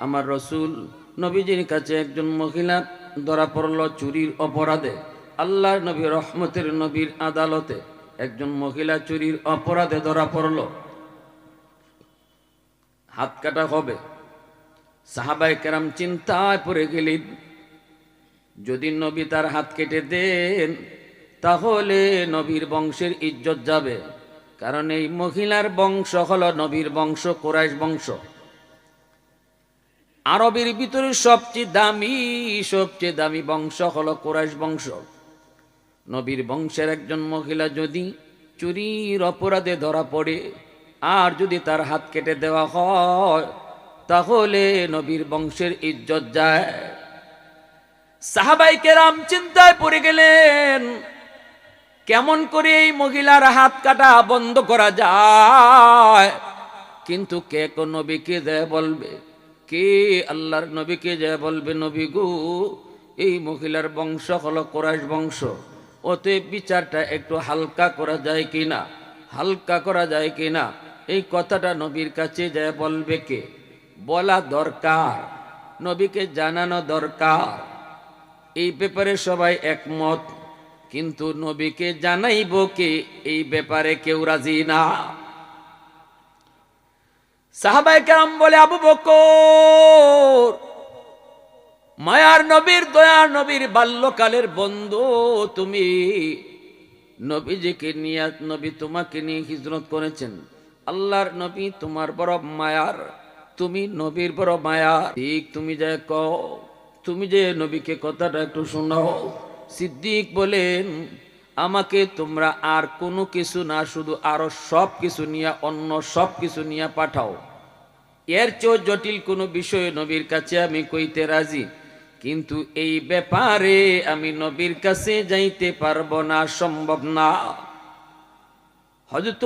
আমার রসুল নবীজির কাছে একজন মহিলা ধরা পড়ল চুরির অপরাধে। আল্লাহ নবী রহমতের নবীর আদালতে একজন মহিলা চুরির অপরাধে ধরা পড়ল। হাত কাটা হবে। সাহাবাই কেরাম চিন্তায় পড়ে গেলেন, যদি নবী তার হাত কেটে দেন, তাহলে নবীর বংশের ইজ্জত যাবে। কারণ এই মহিলার বংশ হলো নবীর বংশ, কোরাইশ বংশ। আরবের ভিতরে সবচেয়ে দামি সবচেয়ে দামি বংশ হলো কোরাইশ বংশ। নবীর বংশের একজন মহিলা যদি চুরির অপরাধে ধরা পড়ে, আর যদি তার হাত কেটে দেওয়া হয়, তাহলে নবীর বংশের ইজ্জত যায়। সাহাবাই কেরাম চিন্তায় পড়ে গেলেন, কেমন করে এই মহিলার হাত কাটা বন্ধ করা যায়? কিন্তু কে কোন নবীকে দেয় বলবে? কে আল্লাহর নবীকে যায় বলবে নবী গো? এই মহিলার বংশ হলো কোরাইশ বংশ। ওতে বিচারটা একটু হালকা করা যায় কি না হালকা করা যায় কি না এই কথাটা নবীর কাছে যায় বলবে কে? বলা দরকার। নবীকে জানানো দরকার। এই ব্যাপারে সবাই একমত। কিন্তু নবীকে জানাইব কে? এই ব্যাপারে কেউ রাজি না। সাহাবাই কেরাম বলে, আবু বকর, মায়ার নবীর দয়ার নবীর বাল্যকালের বন্ধু, তুমি নবীজিকে নিয়ে, নবী তোমাকে নিয়ে হিজরত করেছেন। আল্লাহর নবী তোমার বড় মায়ার, তুমি নবীর বড় মায়া ঠিক তুমি যে ক তুমি যে নবীকে কথাটা একটু শোনাও। সিদ্দিক বলেন আমাকে তোমরা আর কোনো কিছু না, শুধু আরও সব কিছু নিয়ে, অন্য সব কিছু নিয়ে পাঠাও। এর চেয়েও জটিল কোনো বিষয় নবীর কাছে আমি কইতে রাজি। কিন্তু এই ব্যাপারে আমি নবীর কাছে যাইতে পারব না, সম্ভব না। হজরত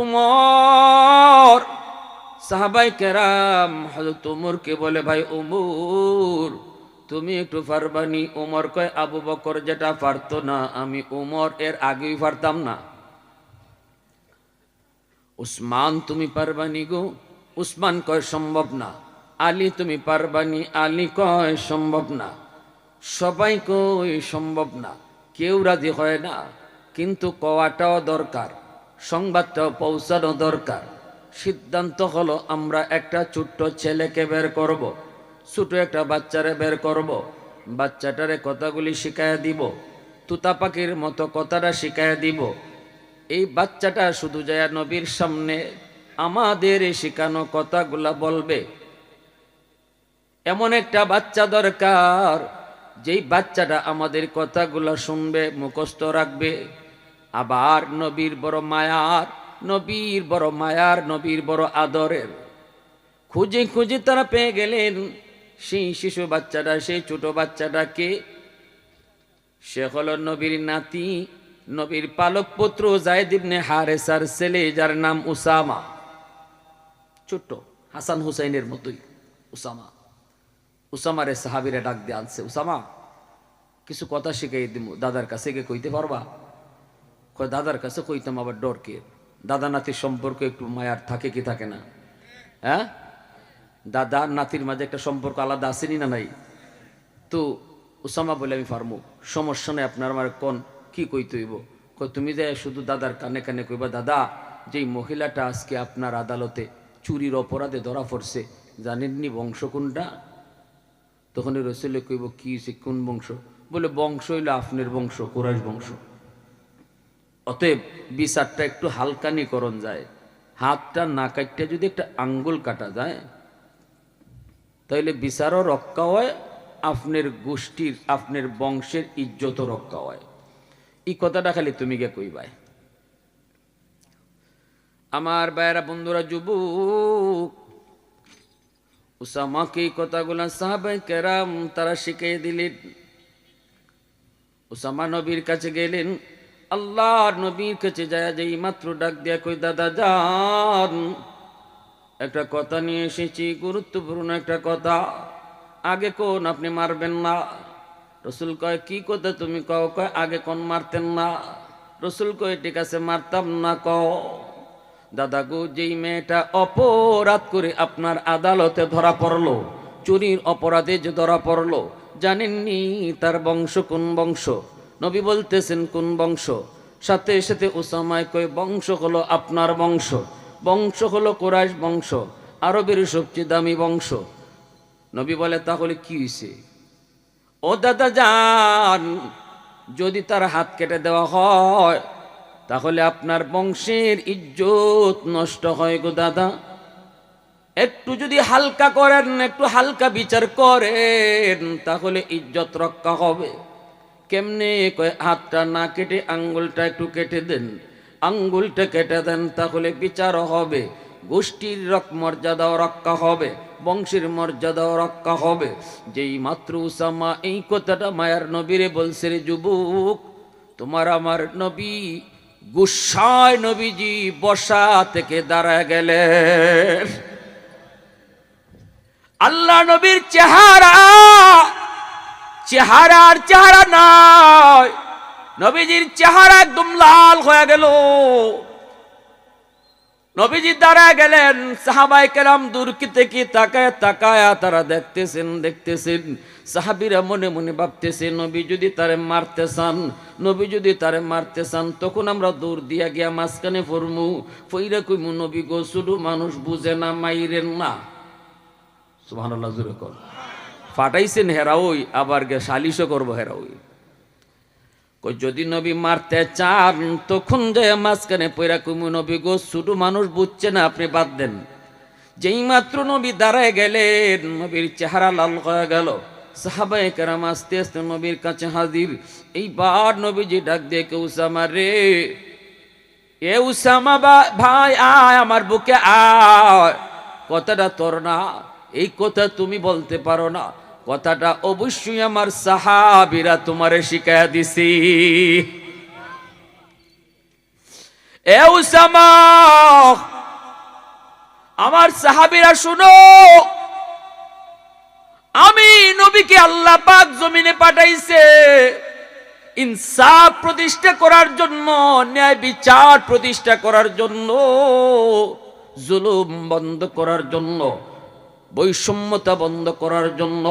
সাহাবাই কেরাম হজরত উমরকে বলে, ভাই উমর তুমি একটু পারবানি। উমর কয়, আবু বকর, যেটা পারতো না, আমি উমর এর আগেই পারতাম না। উসমান, তুমি পারবানি গো? উসমান কয়, সম্ভব না। আলী, তুমি পারবানি? আলী কয়, সম্ভব না। সবাই কই সম্ভব না। কেউ রাজি হয় না। কিন্তু কওয়াটাও দরকার, সংবাদটাও পৌঁছানো দরকার। সিদ্ধান্ত হলো, আমরা একটা ছোট্ট ছেলেকে বের করব। ছোট একটা বাচ্চারে বের করব। বাচ্চাটারে কথাগুলি শিখাইয়া দিব। তুতা পাখির মতো কথাটা শিখাইয়া দিব। এই বাচ্চাটা শুধু যায় নবীর সামনে আমাদের শিখানো কথাগুলা বলবে। এমন একটা বাচ্চা দরকার, যেই বাচ্চাটা আমাদের কথাগুলো শুনবে, মুখস্থ রাখবে। আবার নবীর বড় মায়ার, নবীর বড় মায়ার, নবীর বড় আদরের। খুঁজে খুঁজে তারা পেয়ে গেলেন। সেই শিশু বাচ্চাটা, সেই ছোট বাচ্চাটাকে সে হল নবীর নাতি, নবীর পালক পুত্র জায়দিবনে হারেসার ছেলে, যার নাম উসামা। ছোট্ট হাসান হুসাইনের মতোই উসামা। উসামারে সাহাবিরে ডাক দিয়ে আনছে, উসামা, কিছু কথা শিখাই দিব দাদার কাছে গিয়ে কইতে পারবা? কয়, দাদার কাছে কইতাম, আবার ডরকে। দাদা নাতির সম্পর্ক একটু মায়ার থাকে কি থাকে না? হ্যাঁ? দাদা, নাতির মাঝে একটা সম্পর্ক আলাদা আসেনি না নাই? তো ওসামা বলে, আমি পারমু। সমস্যা নেই, আপনার আমার কোন, কি কইতে হইব? কয় তুমি যে শুধু দাদার কানে কানে কইবা, দাদা, যেই মহিলাটা আজকে আপনার আদালতে চুরির অপরাধে ধরা পড়ছে, জানেননি বংশ কোনটা? তখন রসুলে কইব, কি সে কোন বংশ? বলে, বংশ হইল আপনার বংশ, কোরাইশ বংশ। অতএব বিচারটা একটু হালকানি করণ যায়। হাতটা না কাটতে যদি একটা আঙ্গুল কাটা যায় তাইলে বিচারও রক্ষা হয়, আপনার গোষ্ঠীর, আপনার বংশের ইজ্জত রক্ষা হয়। এই কথাটা খালি তুমি গে কইবাই। আমার বাইরা বন্ধুরা, যুবক, উসামাকে এই কথাগুলা সাহাবাই কেরাম তারা শিখিয়ে দিলেন। উসামা নবীর কাছে গেলেন, আল্লাহর নবীর কাছে যায় যে মাত্র ডাক দিয়া কই, দাদা, যান। একটা কথা নিয়ে এসেছি, গুরুত্বপূর্ণ একটা কথা। আগে কোন আপনি মারবেন না। রসুল কয়, কি কথা তুমি কও? কয়, আগে কোন মারতেন না। রসুল কয়, ঠিক আছে, মারতাম না, কও। দাদা গো, যেই মেয়েটা অপরাধ করে আপনার আদালতে ধরা পড়ল, চুরির অপরাধে যে ধরা পড়ল, জানেননি তার বংশ কোন বংশ? নবী বলতেছেন কোন বংশ? সাথে সাথে উসামায় কয়, বংশ হলো আপনার বংশ। বংশ হলো কোরাইশ বংশ, আরবের সবচেয়ে দামি বংশ। নবী বলে, তাহলে কি হয়েছে ও দাদা যান যদি তার হাত কেটে দেওয়া হয়, তাহলে আপনার বংশের ইজ্জত নষ্ট হয় গো দাদা। একটু যদি হালকা করেন, একটু হালকা বিচার করেন, তাহলে ইজ্জত রক্ষা হবে। কেমনে হাতটা না কেটে আঙ্গুলটা একটু কেটে দেন। আঙ্গুলটা কেটে দেন, তাহলে বিচার হবে। গোষ্ঠীর রক মর্যাদাও রক্ষা হবে, বংশের মর্যাদাও রক্ষা হবে। যেই মাত্র উসামা এই কথাটা মায়ার নবীরে বলছে রে যুবক, তোমার আমার নবী গুসায় নবীজি বসা থেকে দাঁড়া গেলেন। আল্লাহ নবীর চেহারা, চেহারার চেহারা নয়। নবীজির চেহারা একদম লাল হয়ে গেল। নবীজি দাঁড়ায় গেলেন, সাহাবাই কেরাম দূর থেকে তাকায় তাকায়া তারা দেখতেছেন দেখতেছেন। সাহাবিরা মনে মনে ভাবতেছে, নবী যদি তারে মারতে চান, নবী যদি তারে মারতে চান, তখন আমরা দূর দিয়া গিয়া মাঝখানে ফরমু ফইরা কইমু, নবী গো, শুধু মানুষ বুঝে না, মাইরেন না। সুবহানাল্লাহ, জুরে কর। ফাটাইছেন হেরাওই, আবার গে সালিশও করব হেরাওই। যদি নবী মারতে চান, তখন যে মাঝখানে পয়রা কুমু, নবী গো শুধু মানুষ বুঝছে না, আপনি বাদ দেন। যেই মাত্র নবী দাঁড়ায় গেলেন, নবীর চেহারা লাল হয়ে গেল। সাহাবায়ে কেরাম আস্তে আস্তে নবীর কাছে হাজির। এইবার নবীজি ডাক দিয়ে, কে উসামা রে? এ উসামা ভাই, আয়, আমার বুকে আয়। কথাটা তোর না, এই কথা তুমি বলতে পারো না। কথাটা অবশ্যই আমার সাহাবিরা তোমারে শিখাইয়া দিছি। আমার সাহাবিরা শুনো, আমি নবীকে আল্লাহ পাক জমিনে পাঠাইছে। ইনসাফ প্রতিষ্ঠা করার জন্য, ন্যায় বিচার প্রতিষ্ঠা করার জন্য, জুলুম বন্ধ করার জন্য। বৈষম্যতা বন্ধ করার জন্য,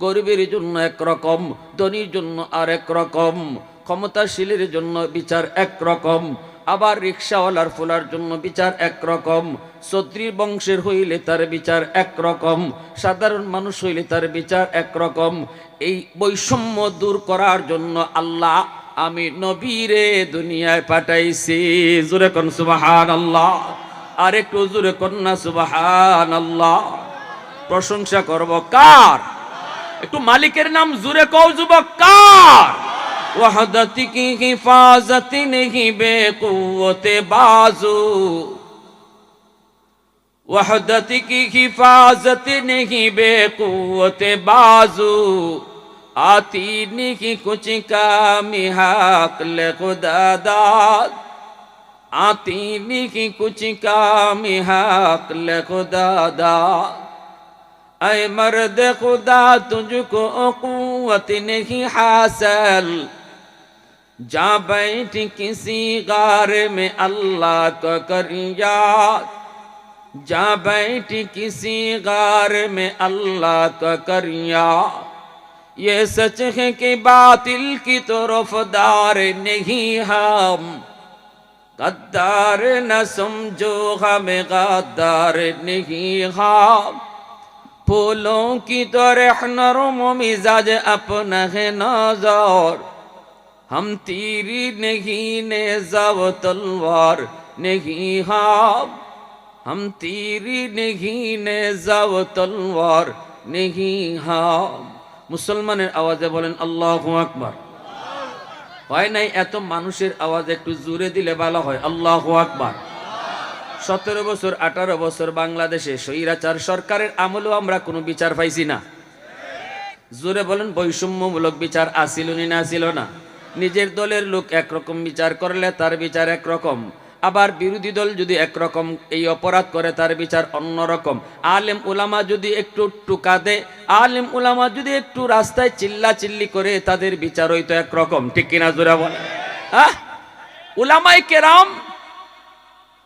গরিবের জন্য একরকম ধনীর জন্য আর রকম, ক্ষমতাশীলের জন্য বিচার একরকম আবার রিক্সাওয়ালার ফুলার জন্য বিচার একরকম ছত্রীর বংশের হইলে তার বিচার একরকম সাধারণ মানুষ হইলে তার বিচার একরকম এই বৈষম্য দূর করার জন্য আল্লাহ আমি নবীরে দুনিয়ায় পাঠাইছি। জোরে কন সুবাহান আল্লাহ আর একটু জোরে কন্যা সুবাহান আল্লাহ প্রশংসা করব কার? একটু মালিকের নাম জুরে কও যুবক, কার? ওয়াহদাতি কি হিফাজতি নেহি বেকুয়তে বাজু। ওয়াহদাতি কি হিফাজতি নেহি বেকুয়তে বাজু। আতি নেহি কুচি কামি হাকল খুদা দাদ। আতি নেহি কুচি কামি হাকল খুদা দাদ। اے مرد خدا تجھ کو قوت نہیں حاصل جا بیٹھ کسی غار میں اللہ کا کر یاد جا بیٹھ کسی غار میں اللہ کا کر یاد یہ سچ ہے کہ باطل کی طرف دار نہیں ہم غدار نہ سمجھو ہمیں غدار نہیں ہم পুলকিত রেহ নরম মিজাজ আপনা হে নজর হম তীরি নেহি নে যাব তলবার নেহি হাব হম তীরি নেহি নে যাব তলবার নেহি হাব মুসলমানের আওয়াজে বলেন আল্লাহ আকবার। হয় নাই, এত মানুষের আওয়াজ একটু জুড়ে দিলে ভালো হয়। আল্লাহ আকবার। সতেরো বছর, আঠারো বছর বাংলাদেশে স্বৈরাচার সরকারের আমলেও আমরা কোনো বিচার পাইছি না। জোরে বলেন, বৈষম্যমূলক বিচার আসিল না ছিল না। নিজের দলের লোক একরকম বিচার করলে তার বিচার একরকম। আবার বিরোধী দল যদি একরকম, এই অপরাধ করে তার বিচার অন্যরকম। আলেম উলামা যদি একটু টুকা দেয় আলেম উলামা যদি একটু রাস্তায় চিল্লা চিল্লি করে, তাদের বিচার হইতো একরকম। ঠিক কিনা জোরা বলে হ্যাঁ উলামাই কেরাম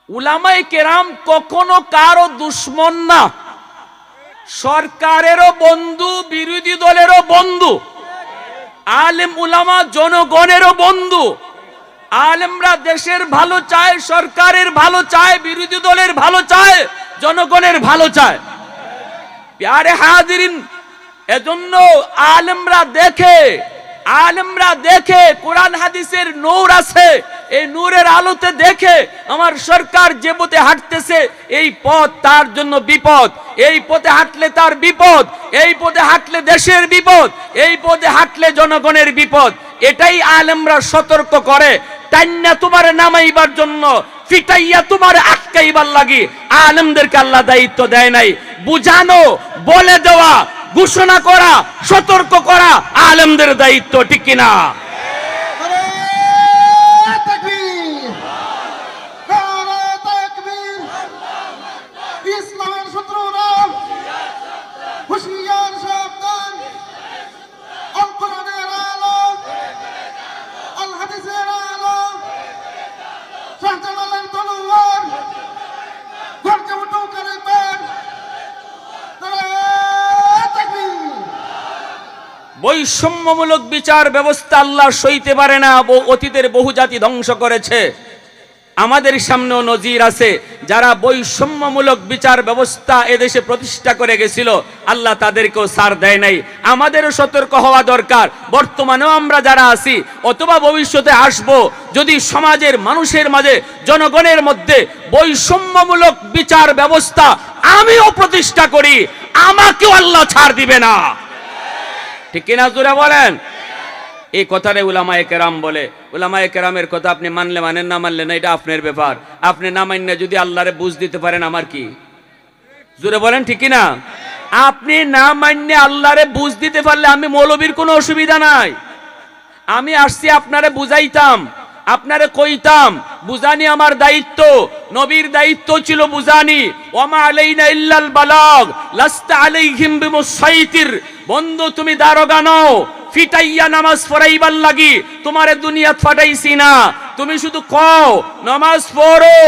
উলামাই কেরাম কখনো কারও দুশ্মন না। সরকারেরও বন্ধু, বিরোধী দলেরও বন্ধু, আলেম উলামা জনগণেরও বন্ধু। আলেমরা দেশের ভালো চায়, সরকারের ভালো চায়, বিরোধী দলের ভালো চায়, জনগণের ভালো চায়। প্যারে হাজিরিন, এজন্য আলেমরা দেখে আলেমরা দেখে, কোরআন হাদিসের নৌর আছে। এই নূরের আলোতে দেখে আমার সরকার যে পথে হাঁটতেছে, এই পথ তার জন্য বিপদ। এই পথে হাঁটলে তার বিপদ, এই পথে হাঁটলে দেশের বিপদ, এই পথে হাঁটলে জনগণের বিপদ। এটাই আলেমরা সতর্ক করে। টান্না তোমার নামাইবার জন্য, ফিটাইয়া তোমার আটকাইবার লাগি। আলেমদেরকে আল্লাহ দায়িত্ব দেয় নাই। বুঝানো, বলে দেওয়া, ঘোষণা করা, সতর্ক করা আলেমদের দায়িত্ব, ঠিক কিনা? বৈষম্যমূলক বিচার ব্যবস্থা আল্লাহ সইতে পারে না অতীতের বহু জাতি ধ্বংস করেছে। আমাদের সামনেও নজির আছে, যারা বৈষম্যমূলক বিচার ব্যবস্থা এদেশে প্রতিষ্ঠা করে গেছিল, আল্লাহ তাদেরকেও সার দেয় নাই। আমাদেরও সতর্ক হওয়া দরকার। বর্তমানেও আমরা যারা আছি, অথবা ভবিষ্যতে আসব, যদি সমাজের মানুষের মাঝে, জনগণের মধ্যে বৈষম্যমূলক বিচার ব্যবস্থা আমিও প্রতিষ্ঠা করি, আমাকেও আল্লাহ ছাড় দিবে না। ঠিক কিনা জোরে বলেন? এই কথারে উলামায়ে কেরাম বলে। উলামায়ে কেরামের কথা আপনি মানলে মানেন না, মানলে না, এটা আপনার ব্যাপার। আপনি না মানলে যদি আল্লাহরে বুঝ দিতে পারেন, আমার কি? জোরে বলেন ঠিক কিনা? আপনি না মানলে আল্লাহরে বুঝ দিতে পারলে আমি মৌলবীর কোনো অসুবিধা নাই। আমি আসছি, আপনারে বুঝাইতাম। আপনারে কইতাম, বুঝানি আমার দায়িত্ব, নবীর দায়িত্ব ছিল বুঝানি। ওমা আলাইনা ইল্লাল বালাগ, লাস্তা আলাইহিম বিমুসাইতির। বন্ধু, তুমি দারোগা নও, ফিটাইয়া নামাজ পড়াইবার লাগি, তোমারে দুনিয়াত ফাটাইছি না। তুমি শুধু কও, নামাজ পড়ো,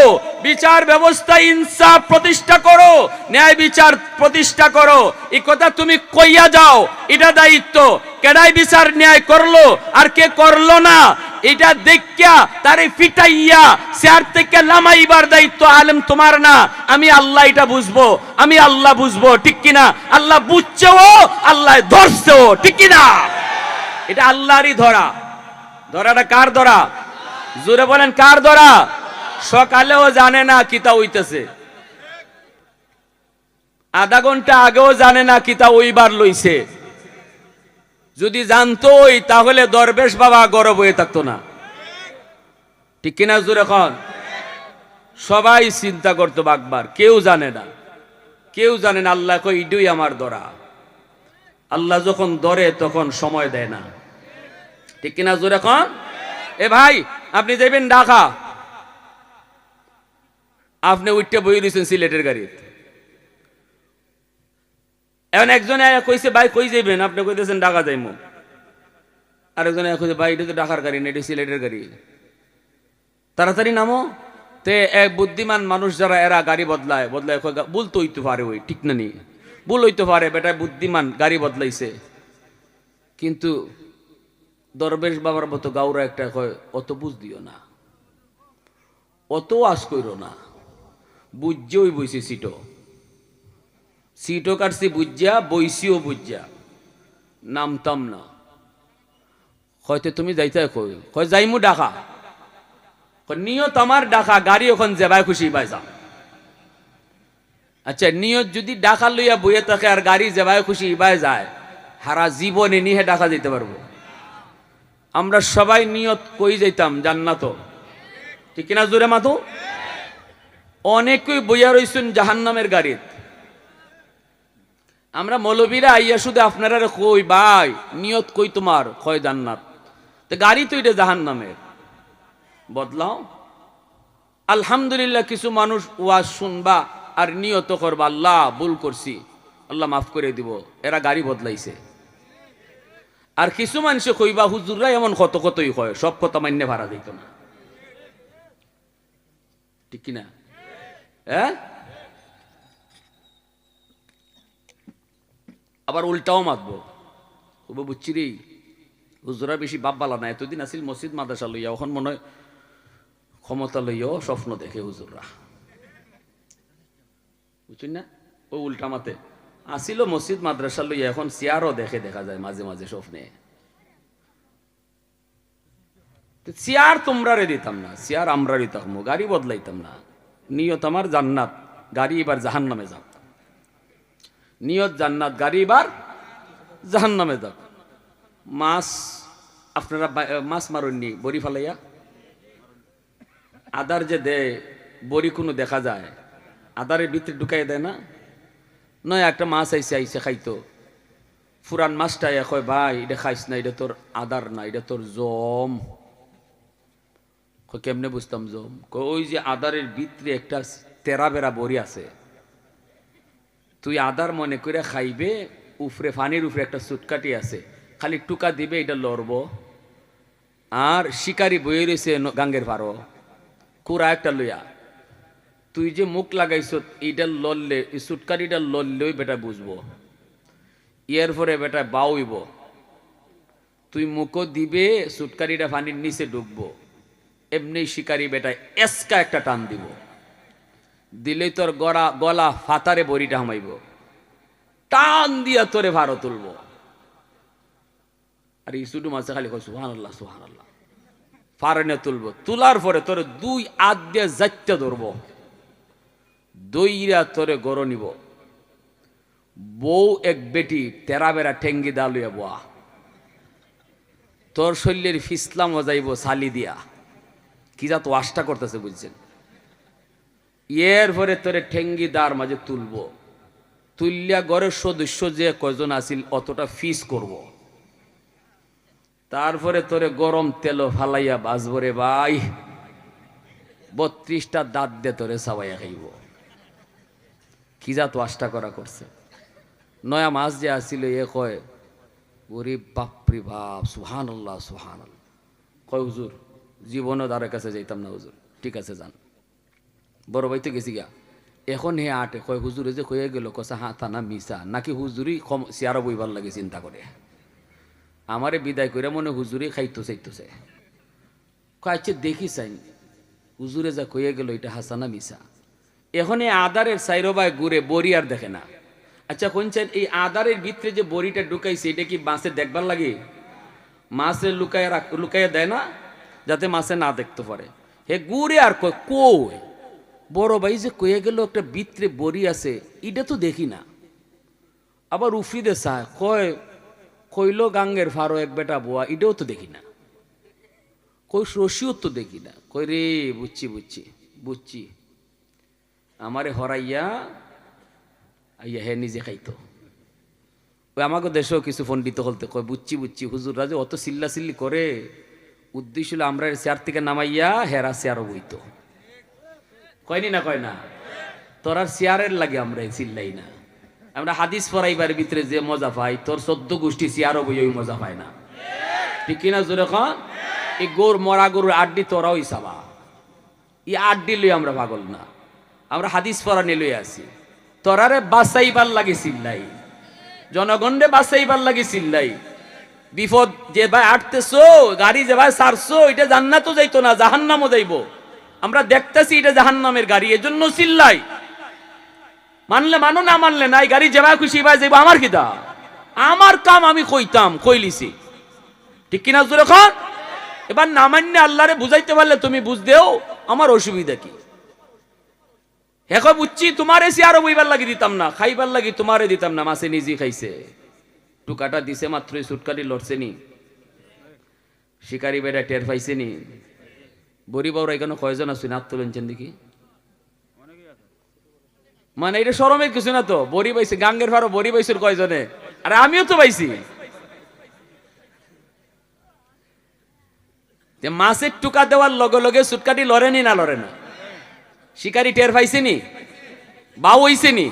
বিচার ব্যবস্থা, ইনসাফ প্রতিষ্ঠা করো, ন্যায় বিচার প্রতিষ্ঠা করো। এই কথা তুমি কইয়া যাও, এটা দায়িত্ব। কেডাই বিচার ন্যায় করল, আর কে করল না? এটা দেখিয়া, তারে ফিটাইয়া চেয়ার থেকে লামাইবার দায়িত্ব আলেম তোমার না। আমি আল্লাহ এটা বুঝব, আমি আল্লাহ বুঝব, ঠিক কিনা? আল্লাহ বুঝছেও, আল্লাহ ধরছেও, ঠিক কিনা? এটা আল্লাহরই ধরা। ধরাটা কার ধরা? জোরে বলেন, কার ধরা? সকালেও জানে না কিতা হইতেছে। আধা ঘণ্টা আগেও জানে না কিতা ওইবার লইছে। যদি জানতোই, তাহলে দরবেশ বাবা গরব হয়ে থাকতো না। ঠিক কিনা জোরে এখন? সবাই চিন্তা করতো বাগবার কেউ জানে না। কেউ জানে না, আল্লাহ কই ইডুই আমার দরা। আল্লাহ যখন ধরে, তখন সময় দেয় না। ঠিক কিনা জোরে এখন? এ ভাই, আপনি যাবেন ঢাকা। আপনি উঠতে বই রয়েছেন সিলেটের গাড়িতে। এখন একজনে কইছে, ভাই, কই যাইবেন? আপনি কইতেছেন, ঢাকা যাইমু। আরেকজনে কইছে, ভাই এটা তো ঢাকার গাড়ি না, এটা সিলেটের গাড়ি। তাড়াতাড়ি নামো। তে এক বুদ্ধিমান মানুষ যারা, এরা গাড়ি বদলায় বদলায় ভুল তো হইতে পারে ওই, ঠিক না নি? ভুল হইতে পারে, বেটা, বুদ্ধিমান, গাড়ি বদলাইছে। কিন্তু দরবেশ বাবার মতো গাউরা একটা কয়, অত বুঝ দিও না। অত আশ কইরো না। বুঝছে ওই বইছে সিটো সিটও কাটছি বুঝিয়া বইসিও বুঝিয়া নামতাম না। হয়তো তুমি যাইতে কই। কয় যাইমু ডাকা। নিয়ত আমার ডাকা, গাড়ি ওখান যেবাই খুশি যা। আচ্ছা নিয়ত যদি ডাকা লইয়া বইয়ে থাকে আর গাড়ি যেবাই খুশি ইবাই যায়, হারা জীবনে নিহে ডাকা যেতে পারব। আমরা সবাই নিয়ত কই যাইতাম জান্নাত। ঠিক কিনা জোরে মাথো অনেকই বইয়া রইছেন জাহান্নামের গাড়িত। আমরা মৌলবীরা আইয়া শুধু আপনারা কই, ভাই, নিয়ত কই তোমার কয় জান্নাত? তো গাড়ি তো এটা জাহান নামের বদলাও। আলহামদুলিল্লাহ কিছু মানুষ ওয়াজ শুনবা আর নিয়ত করবা, আল্লাহ, ভুল করছি। আল্লাহ মাফ করে দিব। এরা গাড়ি বদলাইছে। আর কিছু মানুষে কইবা, হুজুররা এমন কত কতই হয়, সব কথা মান্য ভাড়া দিত না। ঠিক কিনা? হ্যাঁ? আবার উল্টাও মাতবো। ও বুঝছি রে হুজুরা বেশি বাপ বালা না, এতদিন আসিল মসজিদ, মাদ্রাসা লইয়া এখন মনে হয় ক্ষমতা লইয়াও স্বপ্ন দেখে হুজুররা। বুঝছেন না? ও উল্টা মাতে। আসিল মসজিদ, মাদ্রাসা লইয়া, এখন চেয়ারও দেখে দেখা যায় মাঝে মাঝে স্বপ্নে। চেয়ার তোমরা রে দিতাম না চেয়ার আমরা দিতাম গাড়ি বদলাইতাম না। নিয়ত আমার জান্নাত, গাড়ি এবার জাহান নামে যাও। নিয়ত জান্নাত গাড়ি এবার জাহান নামে যাও। মাছ আপনারা মাছ মারুননি, বড়ি ফালাইয়া? আদার যে দেয় বড়ি কোনো দেখা যায় আদারের ভিতরে ঢুকাই দেয় না? নয়, একটা মাছ আইসে আইসে খাইতো। ফুরান মাছটা কয়, ভাই, এটা খাইস না, এটা তোর আদার না, এটা তোর জম। কেমনে বুঝতাম জম? ওই যে আদারের ভিতরে একটা তেরা বেড়া বড়ি আছে তুই আদার মনে করে খাইবে, উফরে ফানির উফরে একটা সুটকাটি আছে। খালি টুকা দিবে, এটা লড়ব। আর শিকারি বয়ে রয়েছে গাঙ্গের পারো। কুড়া একটা লইয়া। তুই যে মুখ লাগাইছ, এইটা লড়লে, এই সুটকারিটা লড়লেই বেটা বুঝব। ইয়ার পরে বেটা বাউইব। তুই মুখও দিবে সুটকারিটা পানির নিচে ডুববো। এমনি শিকারি বেটা এসকা একটা টান দিব। দিলেই তোর গড়া, গলা ফাতারে বড়িটা হামাইব। টান দিয়া তোরে ভারো তুলব। আর ইসুডু মাছে খালি কয় সুহান আল্লাহ সুহান আল্লাহ ফারেনে তুলব। তুলার পরে তোরে দুই আদ দিয়ে যাইতে ধরব। দইরা তোরে গড় নিব। বউ এক বেটি, তেরা বেড়া ঠেঙ্গি দালুয়া বোয়া। তোর শৈলের ফিসলাম যাইব সালি দিয়া। কি যা তো আশটা করতেছে বুঝছেন? এর পরে তোরে ঠেঙ্গি দার মাঝে তুলব। তুললিয়া ঘরের সদস্য যে কয়জন আছিল, অতটা ফিস করব। তারপরে তোরে গরম তেল ফালাইয়া বাজব রে ভাই। বত্রিশটা দাঁত দিয়ে তোরে সাবাইয়া খাইব। কি যা তো আশটা করা করছে? নয়া মাছ যে আসিল এ কয় ওরে বাপরি বাপ সুহান আল্লাহ সুহান আল্লাহ কয়, হুজুর জীবনও দ্বারের কাছে যাইতাম না, হুজুর। ঠিক আছে, যান। বড় ভাই তো গেছি গা। এখন হে আটে, কয় হুজুরে যে কয়ে গেল কষা হাতা না মিশা নাকি হুজুরি কম চেয়ারা বইবার লাগে চিন্তা করে। আমারে বিদায় করে মনে হুজুরি খাইতো চাইতেছে। কয়েছে দেখি চাই হুজুরে যা কয়ে গেল, এটা হাসানা মিশা এখন এই আদারের সাইরোবায় ঘুরে বড়ি আর দেখে না। আচ্ছা কোনছেন এই আদারের ভিতরে যে বড়িটা ঢুকাইছে, এটা কি মাছে দেখবার লাগে? মাছে লুকায় রাখ লুকাইয়া দেয় না? যাতে মাছে না দেখতে পারে। হে ঘুরে আর কয়, কই? বড় ভাই যে কয়ে গেল একটা ভিতরে বড়ি আছে, এটা তো দেখি না। আবার উফরিদে চায়, কয়, কইল গাঙ্গের ফারো এক বেটা বোয়া, এটাও তো দেখি না। কই রশিও তো দেখি না। কই রে, বুঝছি বুঝছি বুঝছি। আমারে হরাইয়া, আইয়া হে নিজে খাইতো। ওই আমাকে দেশেও কিছু পণ্ডিত হলতে, কয়, বুঝছি বুঝছি হুজুররা যে অত চিল্লা চিল্লি করে, উদ্দেশ্য হলো আমরা চেয়ার থেকে নামাইয়া হেরা চেয়ারও বইতো। কয়নি না কয় না? তোর আর চেয়ারের লাগে আমরা চিল্লাই না। আমরা হাদিস পড়াইবার ভিতরে যে মজা পাই, তোর সদ্য গোষ্ঠী চেয়ারও বই ওই মজা পায় না। ঠিক কিনা জোরে খান এই গোর, মরা গরুর আড্ডি তোরাও ইসাবা ই আড্ডি লই আমরা পাগল না। আমরা হাদিস পড়ানি লই আছি। তোরারে বাসাইবার লাগে চিল্লাই। জনগণরে বাসাইবার লাগে চিল্লাই। বিপদ যে ভাই আটতেছো, গাড়ি যে ভাই সারছো, এটা জান্নাতও যাইতো না, জাহান্নামও যাইবো। আমরা দেখতেছি এটা জাহান্নামের গাড়ি, এজন্য চিল্লাই। মানলে মানো, না মানলে নাই, গাড়ি যেবা খুশি ভাই যাইবো, আমার কিতা আমার কাম আমি কইতাম, কইলিছি। ঠিক কিনা জোরে খান এবার না মান্য আল্লাহরে বুঝাইতে পারলে তুমি বুঝ দেও, আমার অসুবিধা কি? হেকো বুঝছি, তোমার এসে আরও বইবার লাগি দিতাম না, খাইবার লাগি তোমারে দিতাম না, মাসে নিজে খাইছে। টুকাটা দিছে মাত্রই সুটকাটি লড়ছে নি। শিকারি বেড়া টের পাইছে নি। বড়ি বাউরা এখানে কয়জন আছে? নাত তুলেছেন দেখি। মানে এটা সরমের কিছু না তো। বড়ি পাইছে গাঙ্গের ভাড়া বড়ি পাইছিল কয়জনে? আরে আমিও তো পাইছি মাছের টুকা দেওয়ার লগে লগে সুটকাটি লড়েনি না লড়ে না? শিকারি টের পাইছেনি বাউ হইছেনি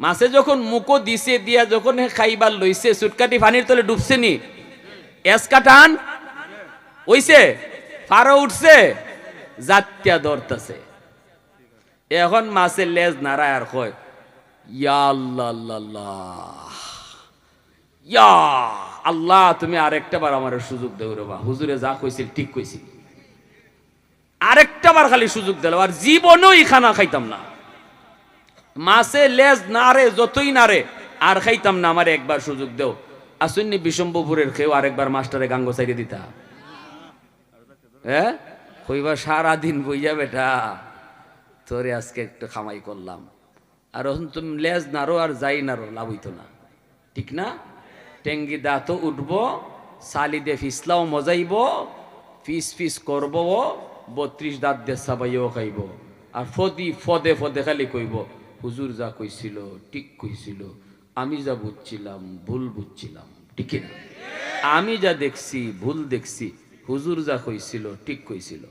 মাছে যখন মুখো দিছে, দিয়া যখন খাইবার লইছে সুটকাটি পানির তলে ডুবছে নি? এসকা টান হইছে? ফারো উঠছে? জাতিয়া ধরতেছে। এখন মাছের লেজ নাড়ায় আর কয়, ইয়া আল্লাহ, তুমি আরেকটা বার আমার সুযোগ দেও রে বা হুজুরে যা কইছিল ঠিক কইছিল। আরেকটা বার খালি সুযোগ দিল, আর জীবনেও খানা খাইতাম না। মাছে লেজ না রে যতই না রে আর খাইতাম না, আমার একবার সুযোগ দেও। আসুননি বিশম্বপুরের খেয়েও আরেকবার মাস্টারে গাঙ্গ চাইরে দিতা। হ্যাঁ? কইবা, সারাদিন বইয়া বেটা, তোরে আজকে একটু খামাই করলাম। আর এখন তুমি লেজ নারো আর যাই নারো লাভ হইতো না। ঠিক না? টেঙ্গি দাঁতও উঠবো, সালি দে ফিসলাও মজাইব, ফিস ফিস করব ও বত্রিশ দাঁত দিয়ে সাবাইও খাইব। আর ফদি, ফদে ফদে খালি কইব, হুজুর যা কইছিল, ঠিক কইছিল, আমি যা বুঝছিলাম, ভুল বুঝছিলাম, ঠিক না? আমি যা দেখছি, ভুল দেখছি হুজুর যা কইছিল ঠিক কইছিল।